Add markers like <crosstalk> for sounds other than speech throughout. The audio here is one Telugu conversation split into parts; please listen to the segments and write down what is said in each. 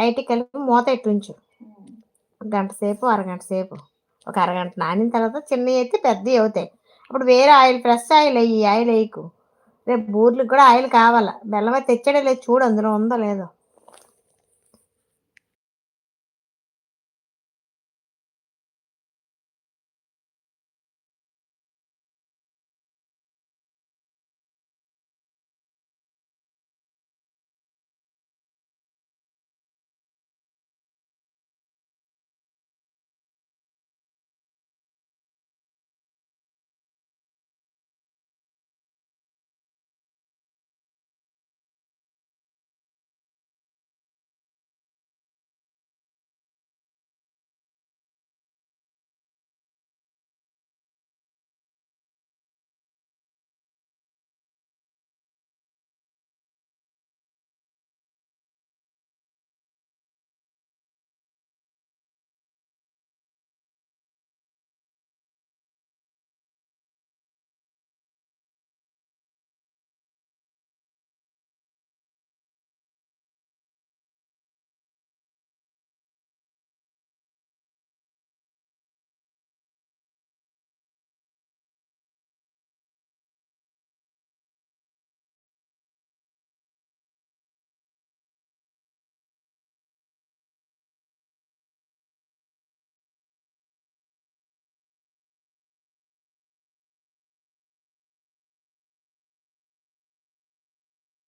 టైట్కి కలిపి మూత ఎట్టుంచు. గంట సేపు అరగంట సేపు. ఒక అరగంట నానిన తర్వాత చిన్నవి అయితే పెద్దవి అవుతాయి. అప్పుడు వేరే ఆయిల్ ఫ్రెష్ ఆయిల్ అయ్యి ఆయిల్ వేయకు. రేపు బూర్లకు కూడా ఆయిల్ కావాలా? బెల్లం అయితే తెచ్చడే లేదు చూడు అందులో ఉందో లేదో.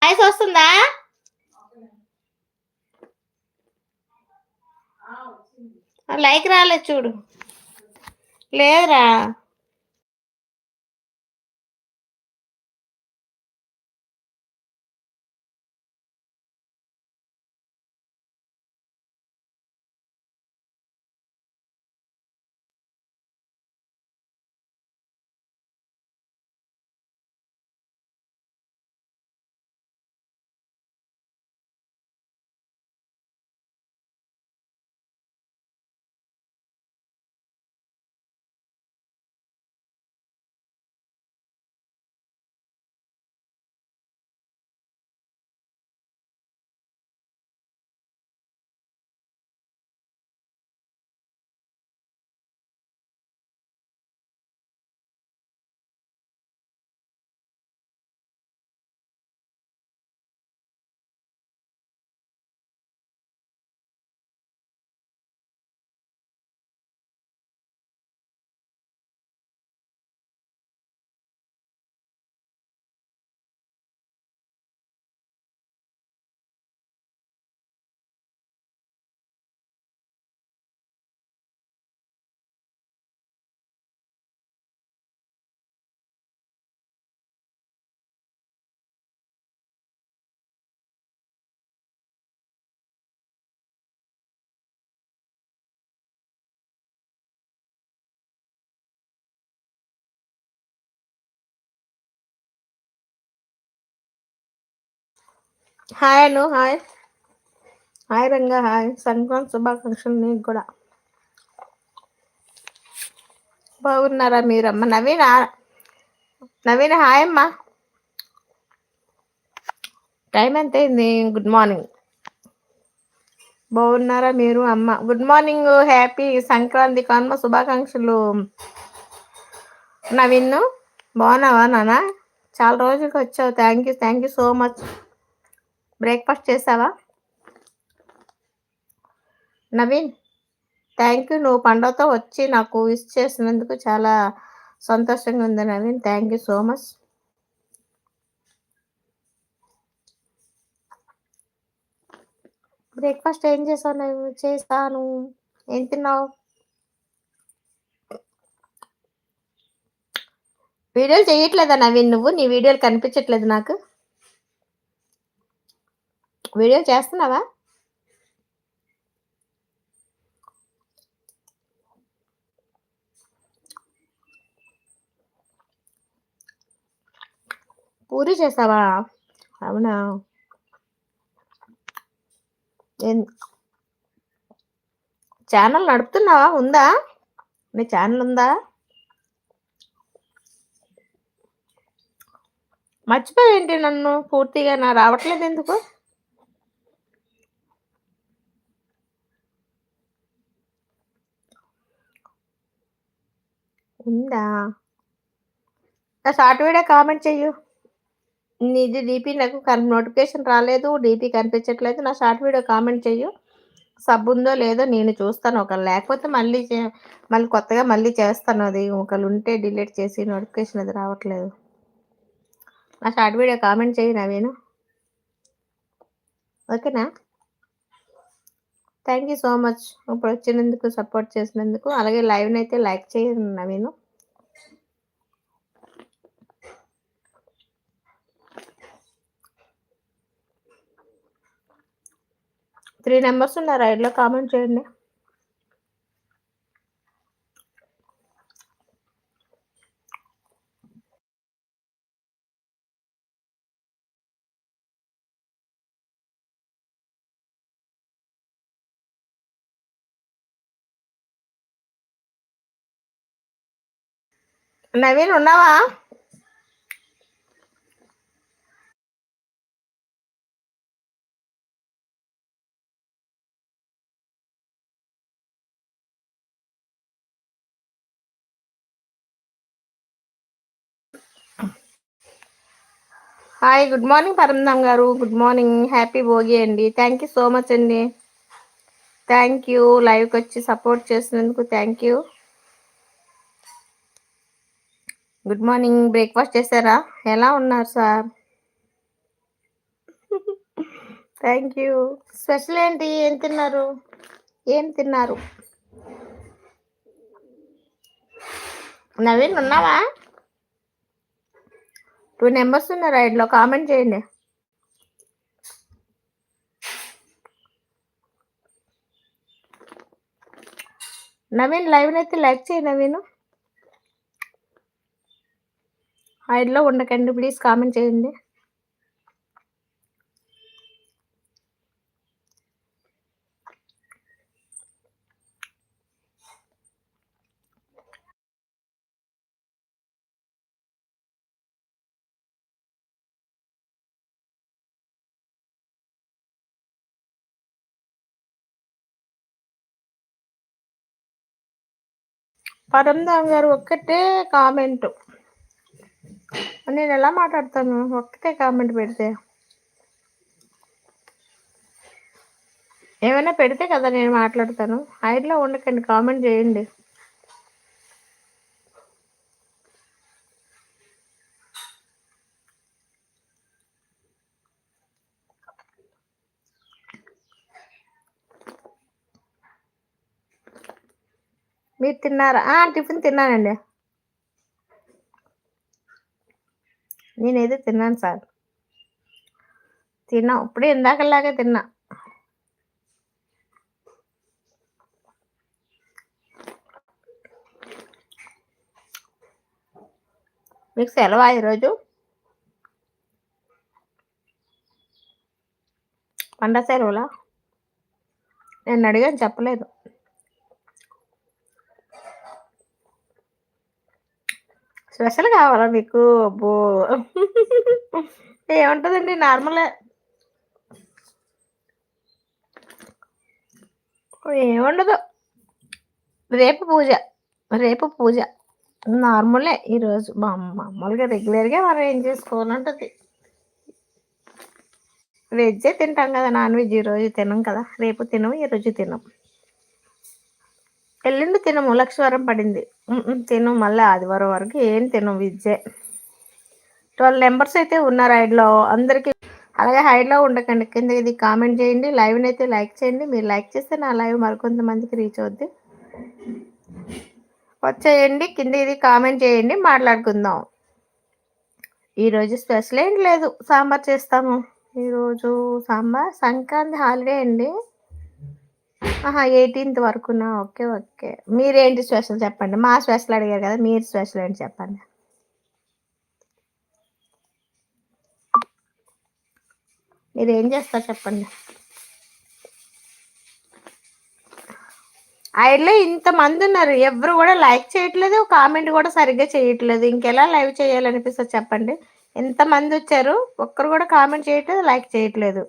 వాయిస్ వస్తుందా? లైక్ రాలేదు చూడు. లేదురా. Hi Anu hi hi Ranga hi Sankranti శుభాకాంక్షలు నీకు కూడా. బాగున్నారా మీరమ్మ? నవీన? నవీన నవీన్ హాయ్ అమ్మా. టైం ఎంత అయింది? గుడ్ మార్నింగ్ బాగున్నారా మీరు అమ్మ? Good morning happy Sankranti Kanuma శుభాకాంక్షలు నవీన్ బాగున్నావా నాన్న చాలా రోజులకి వచ్చావు. Thank you thank you so much breakfast చేసావా? నవీన్ థ్యాంక్ యూ నువ్వు పండుగతో వచ్చి నాకు విష్ చేసినందుకు చాలా సంతోషంగా ఉంది Naveen. Thank you so much breakfast ఏం చేసావు నువ్వు చేస్తాను ఏం తిన్నావు? వీడియోలు చేయట్లేదా నవీన్ నువ్వు? నీ వీడియోలు కనిపించట్లేదు నాకు. వీడియో చేస్తున్నావా? పూరి చేసావా? అవునా? ఛానల్ నడుపుతున్నావా? ఉందా? నీ ఛానల్ ఉందా? మర్చిపోయేంటి నన్ను? పూర్తిగా నా రావట్లేదు ఎందుకు ఉందా? నా షార్ట్ వీడియో కామెంట్ చెయ్యు. నీది డీపీ నాకు నోటిఫికేషన్ రాలేదు డీపీ కనిపించట్లేదు నా షార్ట్ వీడియో కామెంట్ చెయ్యు. సబ్ ఉందో లేదో నేను చూస్తాను ఒకళ్ళు. లేకపోతే మళ్ళీ మళ్ళీ కొత్తగా మళ్ళీ చేస్తాను అది. ఒకళ్ళు ఉంటే డిలీట్ చేసి నోటిఫికేషన్ అది రావట్లేదు. నా షార్ట్ వీడియో కామెంట్ చేయి నవీను. ఓకేనా? థ్యాంక్ యూ సో మచ్ ఇప్పుడు వచ్చినందుకు సపోర్ట్ చేసినందుకు. అలాగే లైవ్ని అయితే లైక్ చేయండి నవీను. త్రీ నెంబర్స్ ఉన్నారు? రైడ్లో కామెంట్ చేయండి. నవీన్ ఉన్నావా? హాయ్ గుడ్ మార్నింగ్ పరంధామ్ గారు. Good morning. హ్యాపీ భోగి అండి. థ్యాంక్ యూ సో మచ్ అండి. Thank you. లైవ్కి వచ్చి సపోర్ట్ చేసినందుకు thank you. Good morning breakfast చేశారా? ఎలా ఉన్నారు సార్? థ్యాంక్ యూ స్పెషల్ ఏంటి? ఏం తిన్నారు? ఏం తిన్నారు? నవీన్ ఉన్నావా? టూ నెంబర్స్ ఉన్నారు? రైడ్లో కామెంట్ చేయండి. నవీన్ లైవ్ అయితే లైక్ చేయి నవీను. హైడ్లో ఉండకండి ప్లీజ్ కామెంట్ చేయండి. పరంధామ్ గారు ఒక్కటే కామెంటు. నేను ఎలా మాట్లాడతాను? ఒక్కటే కామెంట్ పెడితే. ఏమైనా పెడితే కదా నేను మాట్లాడతాను. హైడ్లో ఉండకండి కామెంట్ చేయండి. మీరు తిన్నారా? టిఫిన్ తిన్నానండి. నేనేదో తిన్నాను సార్. తిన్నా. ఇప్పుడే ఇందాకలాగే తిన్నా. మీకు సెలవా ఈరోజు? పండ సెలవులా? నేను అడిగాను చెప్పలేదు. స్పెషల్ కావాలా మీకు? అబ్బో. ఏముంటుందండి? నార్మలే. ఏముండదు. రేపు పూజ. రేపు పూజ. నార్మలే ఈరోజు. మా మామూలుగా రెగ్యులర్గా మనం ఏం చేసుకోవాలంటుంది. వెజ్జే తింటాం కదా నాన్ వెజ్ ఈరోజు తినం కదా. రేపు తినం ఈరోజు తినం ఎల్లుండి తినము లక్షవారం పడింది. తిను మళ్ళీ ఆదివారం వరకు ఏం తిను విద్యే ట్వెల్వ్ నెంబర్స్ అయితే ఉన్నారు హైడ్లో. అందరికీ అలాగే హైడ్లో ఉండకండి. కింద ఇది కామెంట్ చేయండి. లైవ్ని అయితే లైక్ చేయండి. మీరు లైక్ చేస్తే నా లైవ్ మరికొంతమందికి రీచ్ అవుద్ది. వచ్చేయండి. కింద ఇది కామెంట్ చేయండి. మాట్లాడుకుందాం. ఈరోజు స్పెషల్ ఏం లేదు. సాంబార్ చేస్తాము. ఈరోజు సాంబార్ సంక్రాంతి హాలిడే అండి. ఆహా ఎయిటీన్త్ వరకునా ఓకే ఓకే. మీరేంటి స్పెషల్ చెప్పండి? మా స్పెషల్ అడిగారు కదా మీరు స్పెషల్ ఏంటి చెప్పండి. మీరు ఏం చేస్తారు చెప్పండి. ఐడ్లో ఇంతమంది ఉన్నారు. ఎవరు కూడా లైక్ చేయట్లేదు కామెంట్ కూడా సరిగ్గా చేయట్లేదు. ఇంకెలా లైవ్ చేయాలనిపిస్తుంది చెప్పండి. ఎంతమంది వచ్చారు ఒక్కరు కూడా కామెంట్ చేయట్లేదు లైక్ చేయట్లేదు.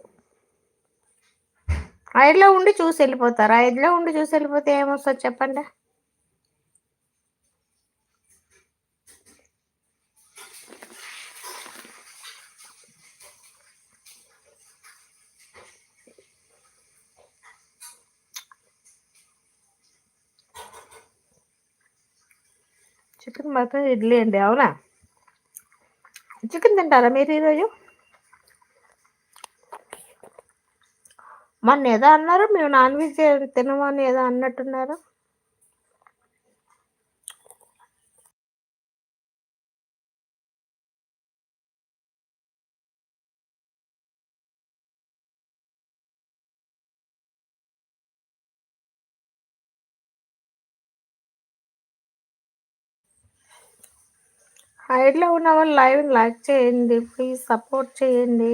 ఐదులో ఉండి చూసి వెళ్ళిపోతారు? ఐదులో ఉండి చూసి వెళ్ళిపోతే ఏమొస్తుంది చెప్పండి. చికెన్ మాత్రం ఇడ్లీ అండి అవునా? చికెన్ తింటారా మీరు ఈరోజు? మొన్న ఏదో అన్నారు మేము నాన్ వెజ్ తినమని ఏదో అన్నట్టున్నారు. హైడ్లో ఉన్న వాళ్ళు లైవ్ లైక్ చేయండి ప్లీజ్ సపోర్ట్ చేయండి.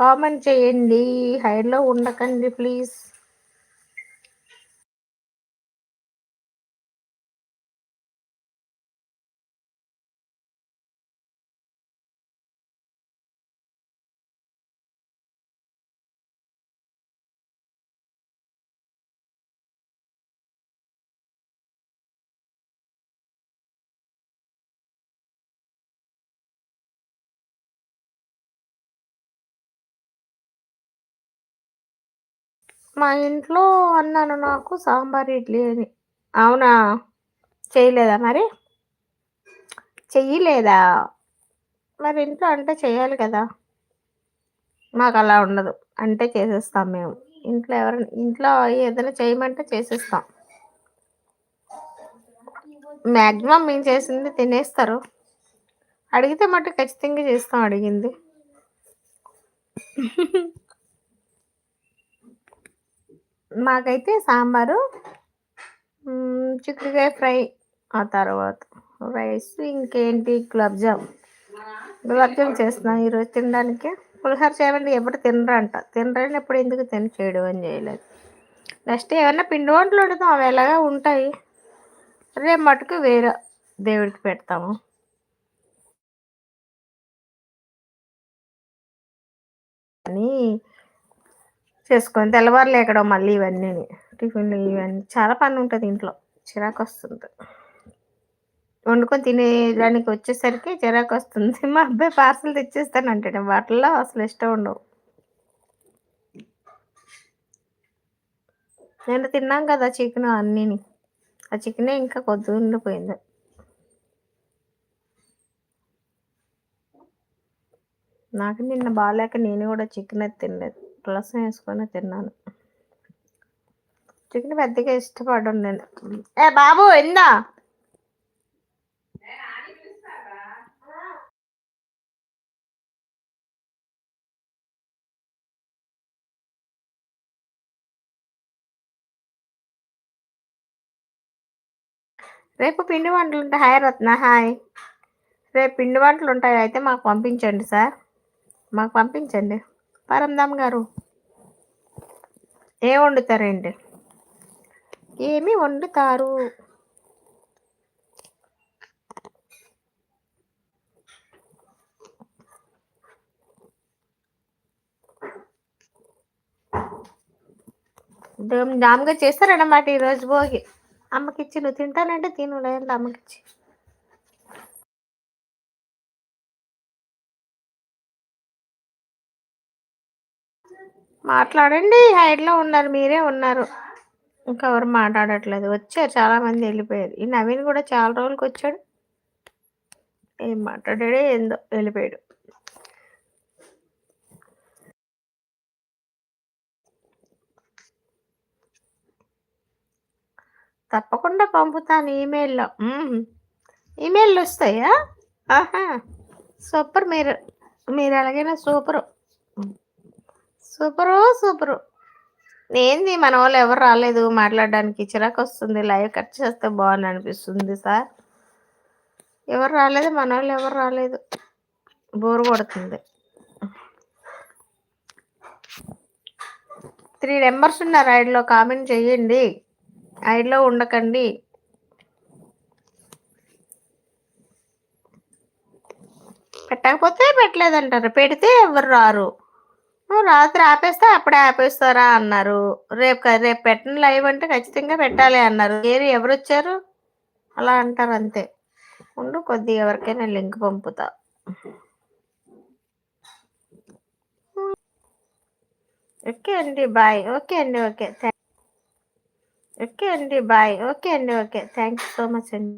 కామెంట్ చేయండి. హైడ్లో ఉండకండి ప్లీజ్. మా ఇంట్లో అన్నాను నాకు సాంబార్ ఇడ్లీ అని. అవునా? చేయలేదా మరి? చెయ్యలేదా? మరి ఇంట్లో అంటే చేయాలి కదా. మాకు అలా ఉండదు. అంటే చేసేస్తాం మేము. ఇంట్లో ఎవరైనా ఇంట్లో ఏదైనా చేయమంటే చేసేస్తాం. మ్యాక్సిమం మేము చేసింది తినేస్తారు. అడిగితే మటు ఖచ్చితంగా చేస్తాం అడిగింది. <laughs> మాకైతే సాంబారు చిక్కుడుకాయ ఫ్రై ఆ తర్వాత రైస్ ఇంకేంటి గులాబ్జామ్. గులాబ్జామ్ చేస్తున్నాను ఈరోజు తినడానికి. పులిహోర చేయమంటే ఎప్పుడు తినరంట. తినరని ఎప్పుడు ఎందుకు తిన చేయడం అని చేయలేదు. నెక్స్ట్ ఏమన్నా పిండి వంటలు వండుతాం అవి ఎలాగా ఉంటాయి. రేపు మటుకు వేరే దేవుడికి పెడతాము. కానీ చేసుకొని తెల్లవారులు ఎక్కడో మళ్ళీ ఇవన్నీ టిఫిన్లు ఇవన్నీ చాలా పని ఉంటుంది ఇంట్లో. చిరాకు వస్తుంది. వండుకొని తినేదానికి వచ్చేసరికి చిరాకు వస్తుంది. మా అబ్బాయి పార్సల్ తెచ్చేస్తాను అంటే వాటిల్లో అసలు ఇష్టం ఉండవు. నేను తిన్నాం కదా చికెన్ అన్నీని. ఆ చికెనే ఇంకా కొద్ది ఉండిపోయింది. నాకు నిన్న బాగాలేక నేను కూడా చికెన్ అయితే తినలేదు. రసం వేసుకొని తిన్నాను. చికెన్ పెద్దగా ఇష్టపడను నేను. ఏ బాబు ఎందా రేపు పిండి వంటలు ఉంటాయి హాయ్ రత్న హాయ్. రేపు పిండి వంటలు ఉంటాయి అయితే మాకు పంపించండి సార్. మాకు పంపించండి. పరందామ్ గారు. ఏం వండుతారండి? ఏమి వండుతారు? జామ్గా చేస్తారన్నమాట ఈరోజు భోగి. అమ్మకిచ్చి నువ్వు తింటానంటే తిను లేదంటే అమ్మకిచ్చి. మాట్లాడండి హైడ్లో ఉన్నారు మీరే ఉన్నారు. ఇంకెవరు మాట్లాడట్లేదు. వచ్చారు చాలామంది వెళ్ళిపోయారు. ఈ నవీన్ కూడా చాలా రోజులకి వచ్చాడు. ఏం మాట్లాడాడే ఏందో వెళ్ళిపోయాడు. తప్పకుండా పంపుతాను ఈమెయిల్లో. ఈమెయిల్ వస్తాయా? ఆహా. సూపర్ మీరు మీరు ఎలాగైనా సూపరు. Super super. ఏంది మన వాళ్ళు ఎవరు రాలేదు మాట్లాడడానికి? చిరాకు వస్తుంది. లైవ్ కట్ చేస్తే బాగుంది అనిపిస్తుంది సార్. ఎవరు రాలేదు మన వాళ్ళు ఎవరు రాలేదు. బోర్ కొడుతుంది. త్రీ నెంబర్స్ ఉన్నారు ఐడిలో. కామెంట్ చేయండి. ఐడిలో ఉండకండి. పెట్టకపోతే పెట్టలేదంటారు. పెడితే ఎవరు రారు? రాత్రి ఆపేస్తే అప్పుడే ఆపేస్తారా అన్నారు. రేపు రేపు పెట్టిన లైవ్ అంటే ఖచ్చితంగా పెట్టాలి అన్నారు. ఏరి ఎవరు వచ్చారు? అలా అంటారు అంతే. ఉండు కొద్దిగా ఎవరికైనా లింక్ పంపుతా. ఓకే అండి బాయ్. ఓకే అండి ఓకే. ఓకే అండి బాయ్. ఓకే అండి okay. Thank you so much అండి.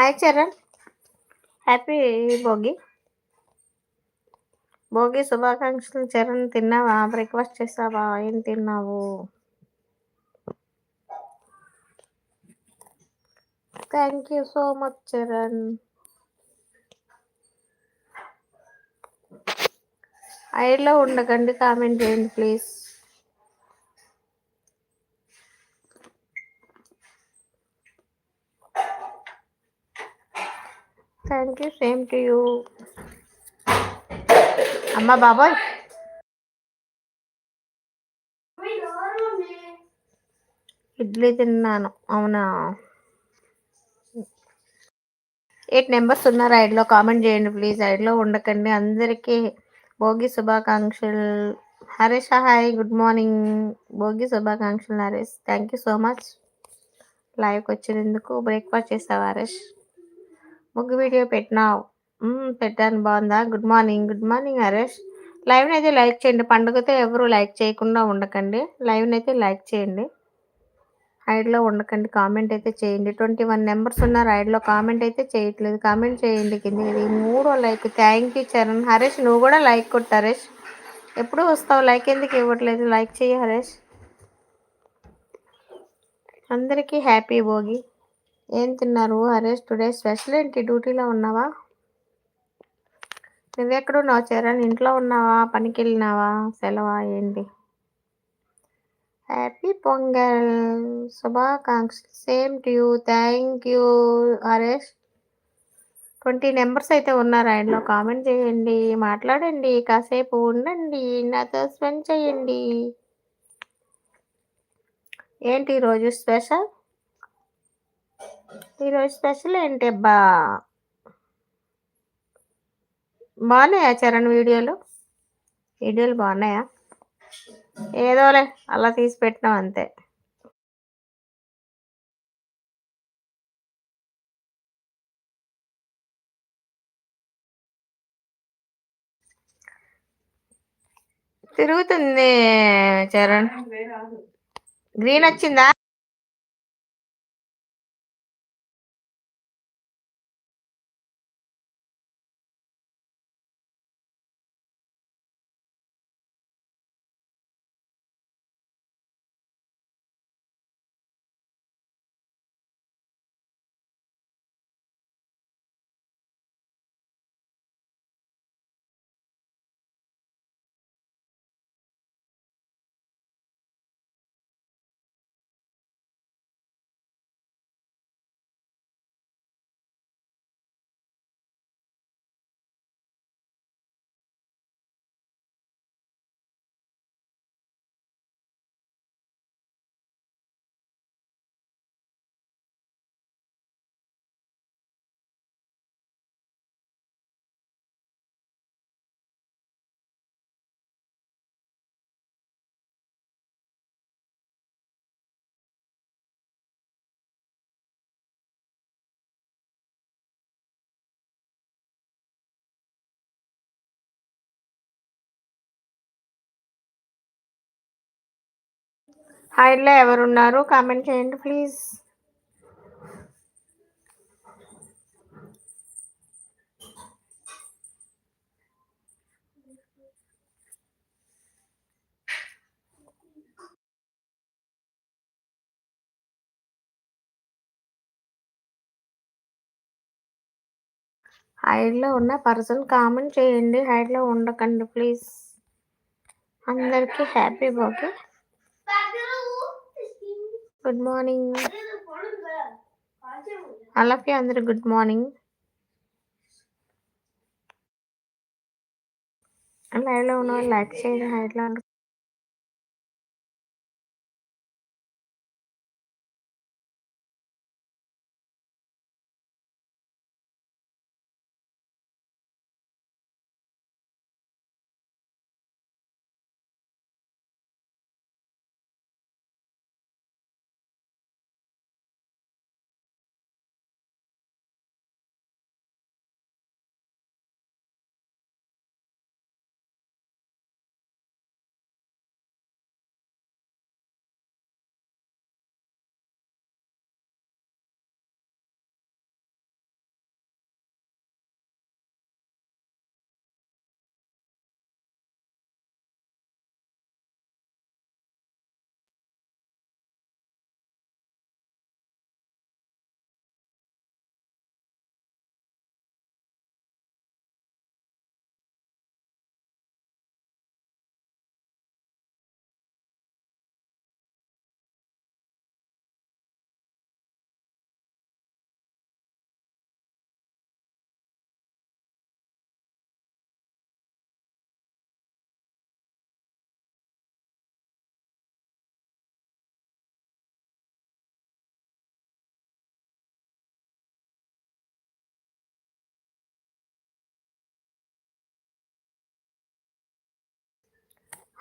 హాయ్ చరణ్ హ్యాపీ భోగి భోగి శుభాకాంక్షలు చరణ్ తిన్నావా? బ్రేక్ఫాస్ట్ చేసావా? ఏం తిన్నావు? Thank you so much Charan ఐడ్లో ఉండకండి కామెంట్ చేయండి please thank you same to you అమ్మ బాబాయ్ ఇడ్లీ తిన్నాను. అవునా? ఎయిట్ నెంబర్స్ ఉన్నారు. ఐడ్లో కామెంట్ చేయండి ప్లీజ్. ఐడ్లో ఉండకండి. అందరికీ భోగి శుభాకాంక్షలు. Harish hi. Good morning. Bhogi శుభాకాంక్షలు Harish. Thank you so much లైవ్కి వచ్చినందుకు. బ్రేక్ఫాస్ట్ చేసావు హరీష్? ముగ్గు వీడియో పెట్టినావు. పెట్టాను బాగుందా? Good morning good morning Haresh లైవ్ని అయితే లైక్ చేయండి. పండుగతో ఎవరు లైక్ చేయకుండా ఉండకండి. లైవ్ని అయితే లైక్ చేయండి. హైడ్లో ఉండకండి. కామెంట్ అయితే చేయండి. ట్వంటీ వన్ నెంబర్స్ ఉన్నారు. హైడ్లో కామెంట్ అయితే చేయట్లేదు. కామెంట్ చేయండి కింద ఇది మూడో like thank you Charan Haresh నువ్వు కూడా లైక్ కొట్టు హరేష్ ఎప్పుడు వస్తావు? లైక్ ఎందుకు ఇవ్వట్లేదు? లైక్ చేయి హరేష్ అందరికీ హ్యాపీ భోగి. ఏం తిన్నారు? హరేష్ టుడే స్పెషల్ ఏంటి? డ్యూటీలో ఉన్నావా? నువ్వెక్కడున్నావు చరణ్ ఇంట్లో ఉన్నావా? పనికి వెళ్ళినావా? సెలవా? ఏంటి? Happy Pongal. శుభాకాంక్ష same to you. Thank you. Haresh twenty numbers అయితే ఉన్నారు ఆయనలో. కామెంట్ చేయండి మాట్లాడండి. కాసేపు ఉండండి. నాతో స్పెండ్ చేయండి. ఏంటి ఈరోజు స్పెషల్? ఈరోజు స్పెషల్ ఏంటి అబ్బా? బాగున్నాయా చరణ్ వీడియోలు? వీడియోలు బాగున్నాయా? ఏదోలే అలా తీసి పెట్టినాం అంతే. తిరుగుతుంది చరణ్. గ్రీన్ వచ్చిందా? హైడ్లో ఎవరున్నారు? కామెంట్ చేయండి ప్లీజ్ హైడ్లో ఉన్న పర్సన్ కామెంట్ చేయండి హైడ్లో ఉండకండి ప్లీజ్ అందరికీ హ్యాపీ బర్త్డే గుడ్ మార్నింగ్ అలాగే అందరు గుడ్ మార్నింగ్ లైవ్లో ఉన్న వాళ్ళు లైక్ చేయండి హైట్లో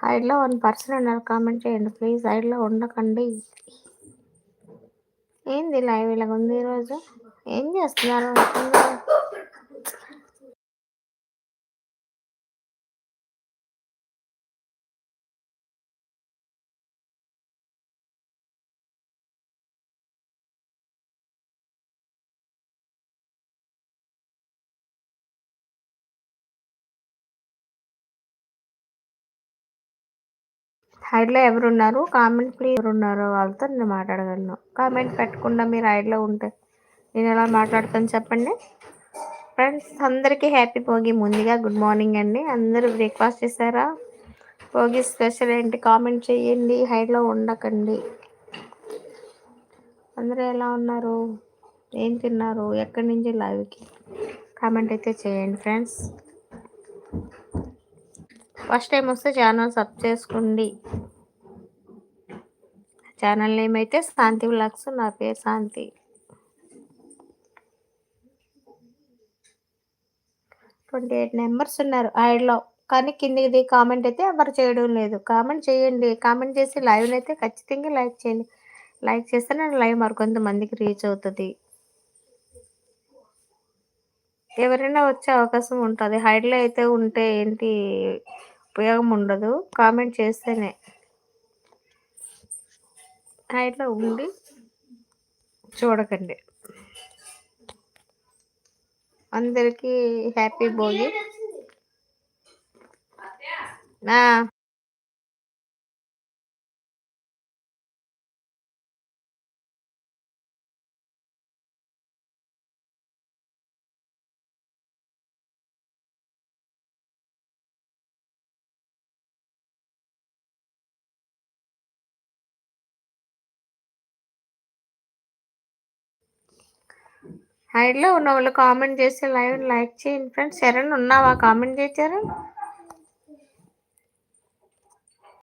హైడ్లో వన్ పర్సన్ ఉన్నారు. కామెంట్ చేయండి ప్లీజ్. హైడ్లో ఉండకండి. ఏంది లైవ్ ఇలాగ ఉంది ఈరోజు? ఏం చేస్తున్నారు? హైడ్లో ఎవరున్నారు? Comment please. ఎవరున్నారో వాళ్ళతో నేను మాట్లాడగలను. కామెంట్ పెట్టకుండా మీరు హైడ్లో ఉంటే నేను ఎలా మాట్లాడతాను చెప్పండి? ఫ్రెండ్స్ అందరికీ హ్యాపీ భోగి ముందుగా గుడ్ మార్నింగ్ అండి. అందరూ బ్రేక్ఫాస్ట్ చేశారా? భోగి స్పెషల్ ఏంటి? కామెంట్ చేయండి. హైడ్లో ఉండకండి. అందరూ ఎలా ఉన్నారు? ఏం తిన్నారు? ఎక్కడి నుంచి లైవ్కి? కామెంట్ అయితే చేయండి ఫ్రెండ్స్. ఫస్ట్ టైం వస్తే ఛానల్ సబ్ చేసుకోండి. ఛానల్ నేమ్ అయితే శాంతి వ్లాగ్స్ నా పేరు శాంతి. ట్వంటీ ఎయిట్ నెంబర్స్ ఉన్నారు ఐడ్లో. కానీ కిందిది కామెంట్ అయితే ఎవరు చేయడం లేదు. కామెంట్ చేయండి. కామెంట్ చేసి లైవ్ని అయితే ఖచ్చితంగా లైక్ చేయండి. లైక్ చేస్తే నేను లైవ్ మరికొంతమందికి రీచ్ అవుతుంది. ఎవరైనా వచ్చే అవకాశం ఉంటుంది. హైడ్లో అయితే ఉంటే ఏంటి? ఉపయోగం ఉండదు కామెంట్ చేస్తేనే. హైట్లో ఉండి చూడకండి. అందరికీ హ్యాపీ భోగి. హైడ్లో ఉన్న వాళ్ళు కామెంట్ చేసి లైవ్ లైక్ చేయండి ఫ్రెండ్స్. ఎవరైనా ఉన్నావా? కామెంట్ చేశారు